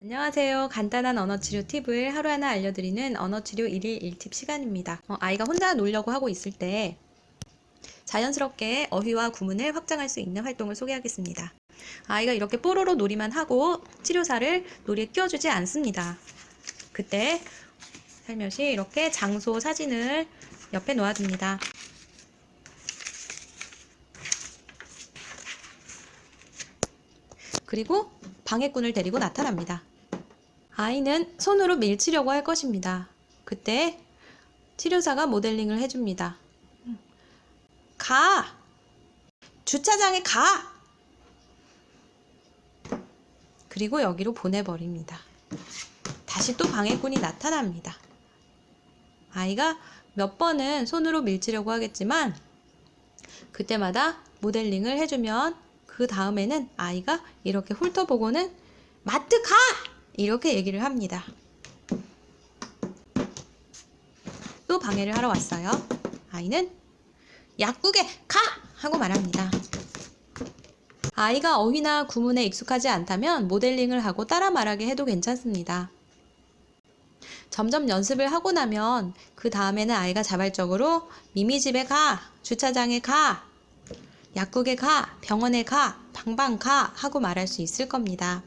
안녕하세요. 간단한 언어 치료 팁을 하루하나 알려드리는 언어 치료 1일 1팁 시간입니다. 어, 아이가 혼자 놀려고 하고 있을 때 자연스럽게 어휘와 구문을 확장할 수 있는 활동을 소개하겠습니다. 아이가 이렇게 뽀로로 놀이만 하고 치료사를 놀이에 끼워주지 않습니다. 그때 살며시 이렇게 장소 사진을 옆에 놓아줍니다. 그리고 방해꾼을 데리고 나타납니다. 아이는 손으로 밀치려고 할 것입니다. 그때 치료사가 모델링을 해줍니다. 가! 주차장에 가! 그리고 여기로 보내버립니다. 다시 또 방해꾼이 나타납니다. 아이가 몇 번은 손으로 밀치려고 하겠지만 그때마다 모델링을 해주면 그 다음에는 아이가 이렇게 훑어보고는 마트 가! 이렇게 얘기를 합니다. 또 방해를 하러 왔어요. 아이는 약국에 가! 하고 말합니다. 아이가 어휘나 구문에 익숙하지 않다면 모델링을 하고 따라 말하게 해도 괜찮습니다. 점점 연습을 하고 나면 그 다음에는 아이가 자발적으로 미미집에 가, 주차장에 가, 약국에 가, 병원에 가, 방방 가 하고 말할 수 있을 겁니다.